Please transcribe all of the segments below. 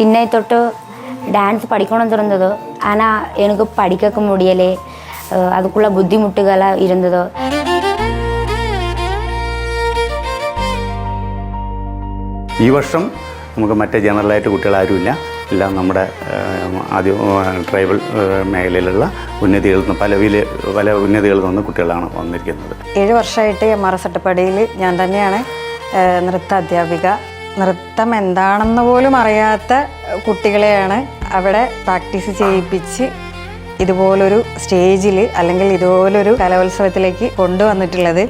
சின்ன தொட்டு டான்ஸ் படிக்கணும்னு இருந்தது ஆனால் எனக்கு படிக்க முடியலை அஹ் அதுக்குள்ள புத்திமுட்டுகளாக இருந்தது ഈ വർഷം നമുക്ക് മറ്റേ ജനറലായിട്ട് കുട്ടികളാരുമില്ല എല്ലാം നമ്മുടെ ഏഹ്, ആദ്യ ഏഹ്, ട്രൈബൽ ഏഹ്, മേഖലയിലുള്ള ഉന്നതികളിൽ നിന്ന് പല വില പല ഉന്നതികളിൽ നിന്ന് കുട്ടികളാണ് വന്നിരിക്കുന്നത് ഏഴ് വർഷമായിട്ട് എം ആർ എസ് അട്ടപ്പാടിയിൽ ഞാൻ തന്നെയാണ് ഏഹ്, നൃത്ത അധ്യാപിക നൃത്തം എന്താണെന്ന് പോലും അറിയാത്ത കുട്ടികളെയാണ് അവിടെ പ്രാക്ടീസ് ചെയ്യിപ്പിച്ച് ഇതുപോലൊരു സ്റ്റേജിൽ അല്ലെങ്കിൽ ഇതുപോലൊരു കലോത്സവത്തിലേക്ക് കൊണ്ടുവന്നിട്ടുള്ളത്.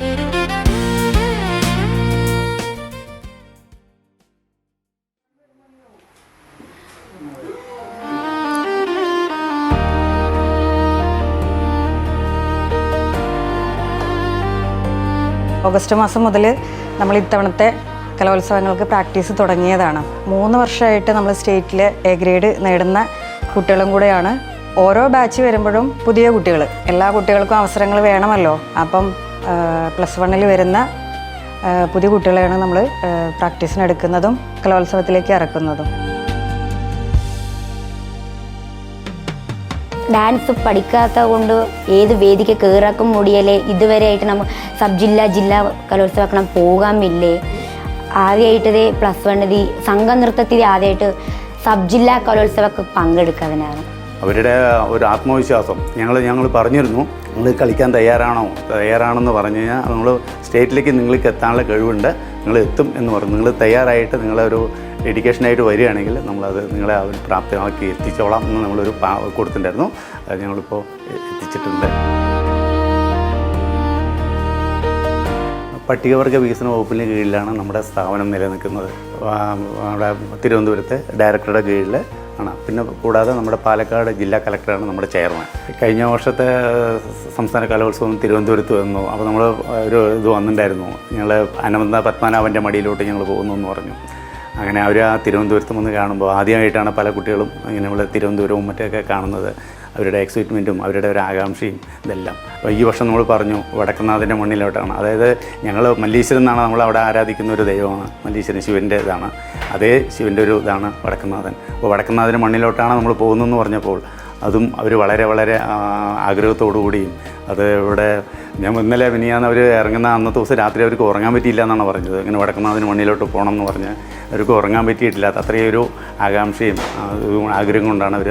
ഓഗസ്റ്റ് മാസം മുതൽ നമ്മൾ ഇത്തവണത്തെ കലോത്സവങ്ങൾക്ക് പ്രാക്ടീസ് തുടങ്ങിയതാണ്. മൂന്ന് വർഷമായിട്ട് നമ്മൾ സ്റ്റേറ്റിൽ എ ഗ്രേഡ് നേടുന്ന കുട്ടികളും കൂടെയാണ്. ഓരോ ബാച്ച് വരുമ്പോഴും പുതിയ കുട്ടികൾ എല്ലാ കുട്ടികൾക്കും അവസരങ്ങൾ വേണമല്ലോ. അപ്പം പ്ലസ് വണ്ണിൽ വരുന്ന പുതിയ കുട്ടികളെയാണ് നമ്മൾ പ്രാക്ടീസിന് എടുക്കുന്നതും കലോത്സവത്തിലേക്ക് ഇറക്കുന്നതും. ഡാൻസ് പഠിക്കാത്ത കൊണ്ട് ഏത് വേദിക്ക് കയറാക്കും മുടിയല്ലേ? ഇതുവരെയായിട്ട് നമ്മൾ സബ് ജില്ല ജില്ലാ കലോത്സവക്കണം പോകാമില്ലേ ആദ്യമായിട്ടത് പ്ലസ് വണ്ണിൽ സംഘ നൃത്തത്തിൽ ആദ്യമായിട്ട് സബ് ജില്ലാ കലോത്സവമൊക്കെ പങ്കെടുക്കാതിനാണ് അവരുടെ ഒരു ആത്മവിശ്വാസം. ഞങ്ങൾ ഞങ്ങൾ പറഞ്ഞിരുന്നു നിങ്ങൾ കളിക്കാൻ തയ്യാറാണോ? തയ്യാറാണെന്ന് പറഞ്ഞു കഴിഞ്ഞാൽ നിങ്ങൾ സ്റ്റേറ്റിലേക്ക് നിങ്ങൾക്ക് എത്താനുള്ള കഴിവുണ്ട്. നിങ്ങൾ എത്തും എന്ന് പറഞ്ഞു. നിങ്ങൾ തയ്യാറായിട്ട് നിങ്ങളൊരു ഡെഡിക്കേഷനായിട്ട് വരികയാണെങ്കിൽ നമ്മളത് നിങ്ങളെ അവർ പ്രാപ്തമാക്കി എത്തിച്ചോളാം എന്ന് നമ്മളൊരു കൊടുത്തിട്ടുണ്ടായിരുന്നു. അത് ഞങ്ങളിപ്പോൾ എത്തിച്ചിട്ടുണ്ട്. പട്ടികവർഗ വികസന വകുപ്പിന് കീഴിലാണ് നമ്മുടെ സ്ഥാപനം നിലനിൽക്കുന്നത്. നമ്മുടെ തിരുവനന്തപുരത്തെ ഡയറക്ടറുടെ കീഴിൽ ആണ്. പിന്നെ കൂടാതെ നമ്മുടെ പാലക്കാട് ജില്ലാ കലക്ടറാണ് നമ്മുടെ ചെയർമാൻ. കഴിഞ്ഞ വർഷത്തെ സംസ്ഥാന കലോത്സവം തിരുവനന്തപുരത്ത് വന്നു. അപ്പോൾ നമ്മൾ ഒരു ഇത് വന്നിട്ടുണ്ടായിരുന്നു ഞങ്ങൾ അനന്ത പത്മനാഭന്റെ മടിയിലോട്ട് ഞങ്ങൾ പോകുന്നു എന്ന് പറഞ്ഞു. അങ്ങനെ അവർ ആ തിരുവനന്തപുരത്ത് വന്ന് കാണുമ്പോൾ ആദ്യമായിട്ടാണ് പല കുട്ടികളും ഇങ്ങനെ നമ്മൾ തിരുവനന്തപുരവും മറ്റൊക്കെ കാണുന്നത്. അവരുടെ എക്സൈറ്റ്മെന്റും അവരുടെ ഒരു ആകാംക്ഷയും ഇതെല്ലാം. അപ്പോൾ ഈ വർഷം നമ്മൾ പറഞ്ഞു വടക്കനാഥന്റെ മണ്ണിലോട്ടാണ്. അതായത് ഞങ്ങൾ മല്ലീശ്വരൻ എന്നാണ് നമ്മൾ അവിടെ ആരാധിക്കുന്ന ഒരു ദൈവമാണ്. മല്ലീശ്വരൻ ശിവന്റെ ഇതാണ്. അതേ ശിവന്റെ ഒരു ഇതാണ് വടക്കനാഥൻ. അപ്പോൾ വടക്കനാഥന്റെ മണ്ണിലോട്ടാണ് നമ്മൾ പോകുന്നതെന്ന് പറഞ്ഞപ്പോൾ അതും അവർ വളരെ വളരെ ആഗ്രഹത്തോടുകൂടിയും ആഗ്രഹത്തോടു കൂടിയും അത് ഇവിടെ ഞാൻ ഇന്നലെ മിനിയാന്ന് അവർ ഇറങ്ങുന്ന അന്നത്തെ ദിവസം രാത്രി അവർക്ക് ഉറങ്ങാൻ പറ്റിയില്ല എന്നാണ് പറഞ്ഞത്. ഇങ്ങനെ വടക്കുന്നാഥിന് മണ്ണിലോട്ട് പോകണം എന്ന് പറഞ്ഞ് അവർക്ക് ഉറങ്ങാൻ പറ്റിയിട്ടില്ല. അത്രയൊരു ആകാംക്ഷയും ആഗ്രഹം കൊണ്ടാണ് അവർ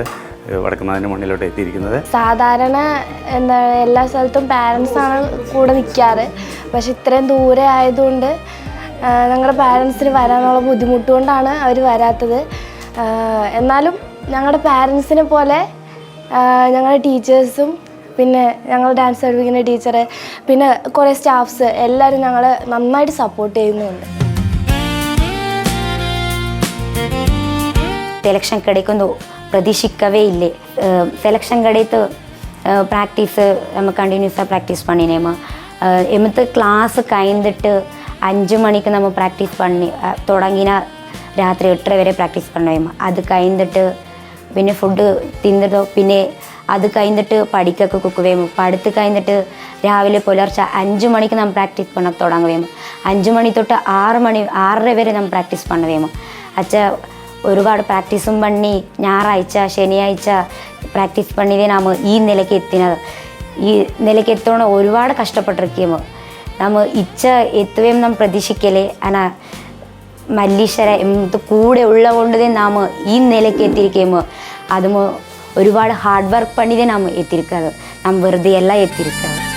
വടക്കനാഥന്റെ മണ്ണിലോട്ട് എത്തിയിരിക്കുന്നത്. സാധാരണ എന്താ എല്ലാ സ്ഥലത്തും പാരൻസ് ആണ് കൂടെ നിൽക്കാറ് പക്ഷെ ഇത്രയും ദൂരെ ആയതുകൊണ്ട് ഞങ്ങളുടെ പാരൻസിന് വരാനുള്ള ബുദ്ധിമുട്ട് കൊണ്ടാണ് അവർ വരാത്തത് എന്നാലും ഞങ്ങളുടെ പാരൻസിനെ പോലെ ഞങ്ങളുടെ ടീച്ചേഴ്സും പിന്നെ ഞങ്ങൾ ഡാൻസ് പഠിപ്പിക്കുന്ന ടീച്ചർ പിന്നെ കുറേ സ്റ്റാഫ്സ് എല്ലാവരും ഞങ്ങളെ നന്നായിട്ട് സപ്പോർട്ട് ചെയ്യുന്നുണ്ട്. ഇലക്ഷൻ കിടക്കുന്നു പ്രതീക്ഷിക്കവേ ഇല്ലേ. സെലക്ഷൻ കടയത്ത് പ്രാക്ടീസ് നമ്മൾ കണ്ടിന്യൂസായി പ്രാക്ടീസ് പണിനേമ എമത്ത് ക്ലാസ് കഴിഞ്ഞിട്ട് അഞ്ച് മണിക്ക് നമ്മൾ പ്രാക്ടീസ് പണി തുടങ്ങിന രാത്രി എട്ടര വരെ പ്രാക്ടീസ് പണിമ അത് കഴിഞ്ഞിട്ട് പിന്നെ ഫുഡ് തിന്നിട്ടോ പിന്നെ അത് കഴിഞ്ഞിട്ട് പഠിക്കൊക്കെ കുക്കുകയും പഠിത്ത് കഴിഞ്ഞിട്ട് രാവിലെ പുലർച്ചെ അഞ്ച് മണിക്ക് നമ്മൾ പ്രാക്ടീസ് പണ തുടങ്ങുകയും അഞ്ച് മണി തൊട്ട് ആറ് മണി ആറര വരെ നമ്മൾ പ്രാക്ടീസ് പണുവേമു അച്ഛാ ഒരുപാട് പ്രാക്ടീസും പണി ഞായറാഴ്ച ശനിയാഴ്ച പ്രാക്ടീസ് പണിതിനാമ ഈ നിലയ്ക്ക് എത്തിനത് ഈ നിലയ്ക്ക് എത്തണ ഒരുപാട് കഷ്ടപ്പെട്ടിരിക്കുമോ നമ്മൾ ഇച്ച എത്തുകയും നാം പ്രതീക്ഷിക്കലേ അന മല്ലീശ്വര എന്ത് കൂടെ ഉള്ള ഉള്ളതുകൊണ്ട് നാം ഈ നിലയ്ക്ക് എത്തിയിരിക്കുമോ അതുമോ ഒരുപാട് ഹാർഡ് വർക്ക് പണിതേ നാം എത്തിയിരിക്കുന്നത്. നാം വെറുതെ എല്ലാം എത്തിയിരിക്കാതെ